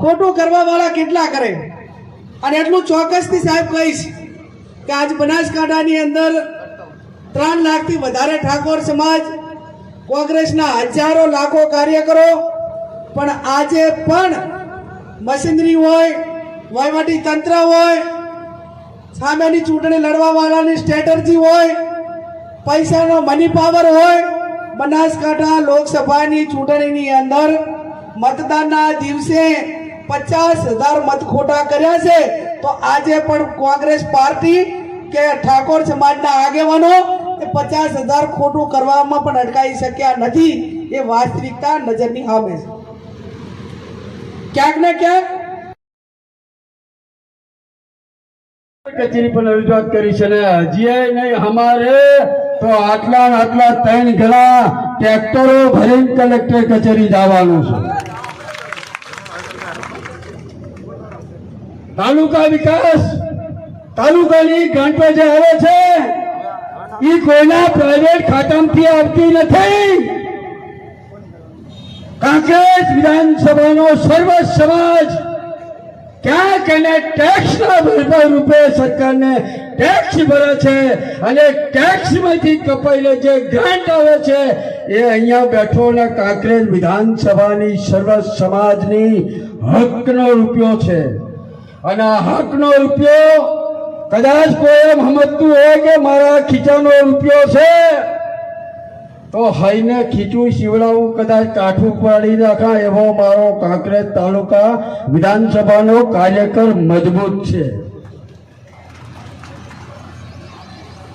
ખોટું કરવા વાળા કેટલા કરે? અને એટલું ચોક્કસથી સાહેબ કહીશ કે આજ બનાસકાંઠાની અંદર ત્રણ લાખથી વધારે ઠાકોર સમાજ, કોંગ્રેસના હજારો લાખો કાર્યકરો, પણ આજે પણ મશીનરી હોય, વહીવટી તંત્ર હોય, સામેની ચૂંટણી લડવા વાળાની સ્ટ્રેટર્જી હોય, પૈસાનો મની પાવર હોય, બનાસકાંઠા લોકસભાની ચૂંટણીની અંદર મતદાનના દિવસે પચાસ હજાર મત ખોટા કર્યા છે, તો આજે પણ કોંગ્રેસ પાર્ટી કે ઠાકોર સમાજના આગેવાનો પચાસ હજાર ખોટું કરવામાં પણ અટકાઈ શક્યા નથી, એ વાસ્તવિકતા નજરની સામે છે. ક્યાંક ને ક્યાંક કચેરી પણ રજૂઆત કરી છે ને હજી નહીં, અમારે તો આટલા આટલા ત્રણ ઘણા ટ્રેક્ટરો ભરીને કલેક્ટર કચેરી જવાનું છે. તાલુકા વિકાસ તાલુકાની ગ્રાન્ટ જે આવે છે એ કોઈના પ્રાઇવેટ ખાતામાંથી આવતી નથી. કોંગ્રેસ વિધાનસભાનો સર્વ સમાજ ક્યાંક એને ટેક્સના ભરપા રૂપે સરકારને ટેક્સ ભરે છે અને ટેક્સમાંથી કપાઈને જે ગ્રાન્ટ આવે છે, એ અહીંયા બેઠો ને કાંકરેજ વિધાનસભાની સર્વ સમાજની હકનો રૂપિયો છે. અને આ હકનો રૂપિયો કદાચ કોઈ એમ સમજતું હોય કે મારા ખીચાનો રૂપિયો છે, તો હઈને ખીચું શિવડાવું, કદાચ કાઠું પાડી નાખા એવો મારો કાંકરેજ તાલુકા વિધાનસભાનો કાર્યકર મજબૂત છે.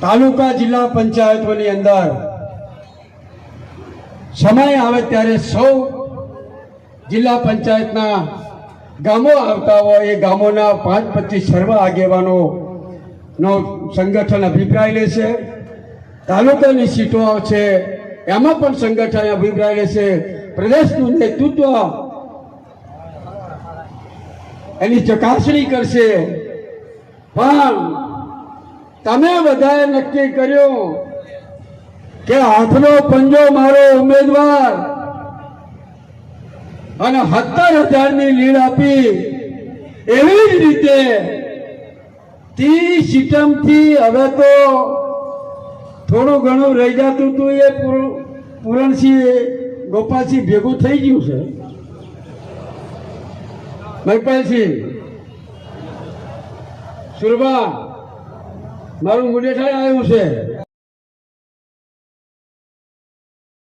તાલુકા જિલ્લા પંચાયતોની અંદર સમય આવે ત્યારે સૌ જિલ્લા પંચાયતના ગામો આવતા હોય એ ગામોના પાંચ પચીસ સર્વ આગેવાનો નો સંગઠન અભિપ્રાય લેશે તાલુકાની સીટો છે, એમાં પણ સંગઠન અભિપ્રાય લેશે પ્રદેશનું નેતૃત્વ એની ચકાસણી કરશે. પણ તમે બધાએ નક્કી કર્યું કે હાથનો પંજો મારો ઉમેદવાર અને સત્તર હજારની લીડ આપી એવી જ રીતે ત્રીસ સિટમથી હવે તો થોડું ઘણું રહી જતું હતું એ પૂર- પૂરણસિંહ ગોપાલસિંહ ભેગું થઈ ગયું છે. મહિપાલસિંહ, સુરભા, મારું મુડેઠાઈ આવ્યું છે.